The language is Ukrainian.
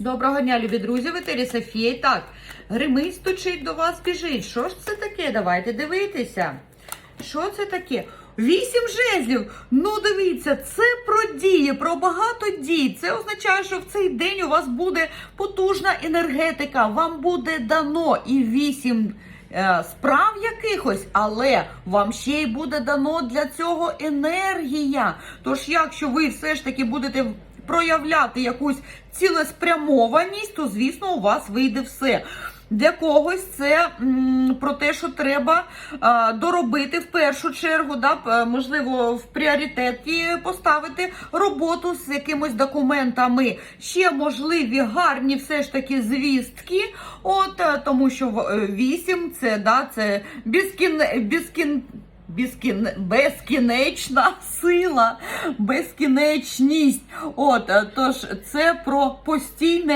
Доброго дня, любі друзі, в етері Софія. Так, гримить стучить до вас біжить. Що ж це таке? Давайте дивитися. Що це таке? Вісім жезлів. Ну, дивіться, це про дії, про багато дій. Це означає, що в цей день у вас буде потужна енергетика. Вам буде дано і вісім е, справ якихось, але вам ще й буде дано для цього енергія. Тож, якщо ви все ж таки будете проявляти якусь цілеспрямованість, то звісно у вас вийде все. Для когось це м, про те, що треба а, доробити в першу чергу, да, можливо, в пріоритеті поставити роботу з якимись документами. Ще можливі гарні все ж таки звістки. От е, тому що в- е, вісім це да, це безкін, безкін, безкін, безкінечна сила, безкінечність. От е, тож це про постійне.